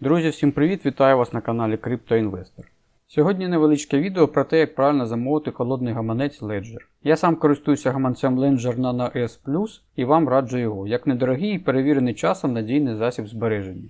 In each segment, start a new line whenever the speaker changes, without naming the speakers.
Друзі, всім привіт! Вітаю вас на каналі CryptoInvestor. Сьогодні невеличке відео про те, як правильно замовити холодний гаманець Ledger. Я сам користуюся гаманцем Ledger Nano S Plus і вам раджу його, як недорогий і перевірений часом надійний засіб збереження.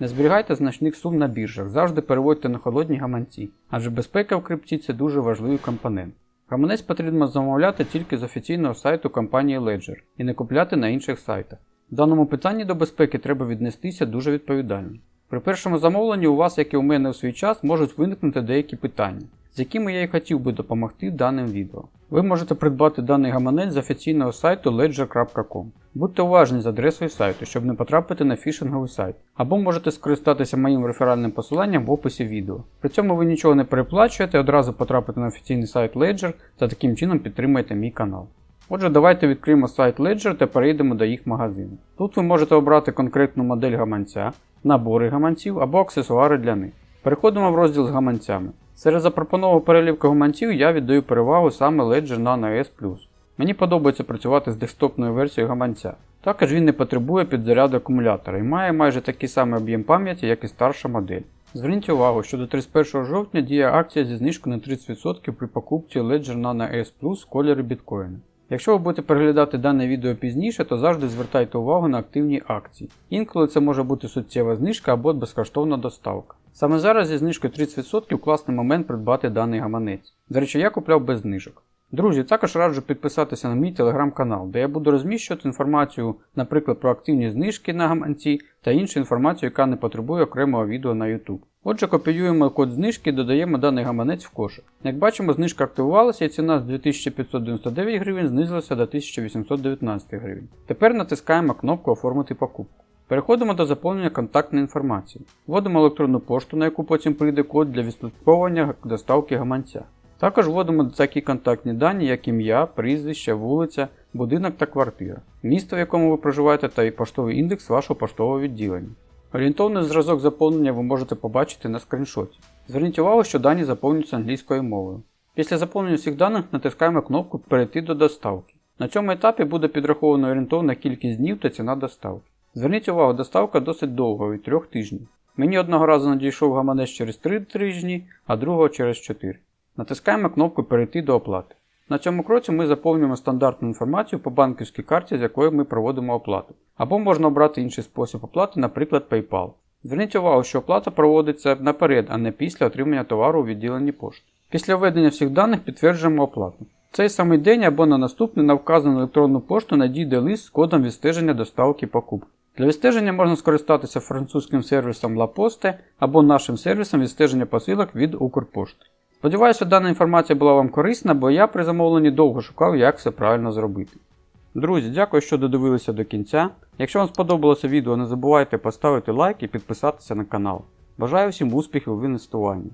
Не зберігайте значних сум на біржах, завжди переводьте на холодні гаманці, адже безпека в крипті це дуже важливий компонент. Гаманець потрібно замовляти тільки з офіційного сайту компанії Ledger і не купляти на інших сайтах. В даному питанні до безпеки треба віднестися дуже відповідально. При першому замовленні у вас, як і у мене у свій час, можуть виникнути деякі питання, з якими я і хотів би допомогти даним відео. Ви можете придбати даний гаманець з офіційного сайту ledger.com. Будьте уважні з адресою сайту, щоб не потрапити на фішинговий сайт, або можете скористатися моїм реферальним посиланням в описі відео. При цьому ви нічого не переплачуєте, одразу потрапите на офіційний сайт Ledger та таким чином підтримаєте мій канал. Отже, давайте відкриємо сайт Ledger та перейдемо до їх магазину. Тут ви можете обрати конкретну модель гаманця, набори гаманців або аксесуари для них. Переходимо в розділ з гаманцями. Серед запропонованого перелівку гаманців я віддаю перевагу саме Ledger Nano S Мені подобається працювати з десктопною версією гаманця. Також він не потребує підзаряду акумулятора і має майже такий самий об'єм пам'яті, як і старша модель. Зверніть увагу, що до 31 жовтня діє акція зі знижкою на 30% при покупці Ledger Nano S Plus в кольорі біткоїна. Якщо ви будете переглядати дане відео пізніше, то завжди звертайте увагу на активні акції. Інколи це може бути суттєва знижка або безкоштовна доставка. Саме зараз зі знижкою 30% класний момент придбати даний гаманець. До речі, я купляв без знижок. Друзі, також раджу підписатися на мій телеграм-канал, де я буду розміщувати інформацію, наприклад, про активні знижки на гаманці та іншу інформацію, яка не потребує окремого відео на YouTube. Отже, копіюємо код знижки і додаємо даний гаманець в кошик. Як бачимо, знижка активувалася і ціна з 2599 гривень знизилася до 1819 гривень. Тепер натискаємо кнопку Оформити покупку. Переходимо до заповнення контактної інформації. Вводимо електронну пошту, на яку потім прийде код для відслідковування доставки гаманця. Також вводимо такі контактні дані, як ім'я, прізвище, вулиця, будинок та квартира, місто, в якому ви проживаєте, та і поштовий індекс вашого поштового відділення. Орієнтовний зразок заповнення ви можете побачити на скріншоті. Зверніть увагу, що дані заповнюються англійською мовою. Після заповнення всіх даних натискаємо кнопку Перейти до доставки. На цьому етапі буде підраховано орієнтовна кількість днів та ціна доставки. Зверніть увагу, доставка досить довга від 3 тижнів. Мені одного разу надійшов гаманець через 3 тижні, а другого через 4. Натискаємо кнопку Перейти до оплати. На цьому кроці ми заповнюємо стандартну інформацію по банківській карті, з якою ми проводимо оплату. Або можна обрати інший спосіб оплати, наприклад PayPal. Зверніть увагу, що оплата проводиться наперед, а не після отримання товару у відділенні пошти. Після введення всіх даних підтверджуємо оплату. Цей самий день або на наступний на вказану електронну пошту надійде лист з кодом відстеження доставки покупки. Для відстеження можна скористатися французьким сервісом La Poste або нашим сервісом відстеження посилок від Укрпошти. Сподіваюся, дана інформація була вам корисна, бо я при замовленні довго шукав, як все правильно зробити. Друзі, дякую, що додивилися до кінця. Якщо вам сподобалося відео, не забувайте поставити лайк і підписатися на канал. Бажаю всім успіхів в інвестуванні.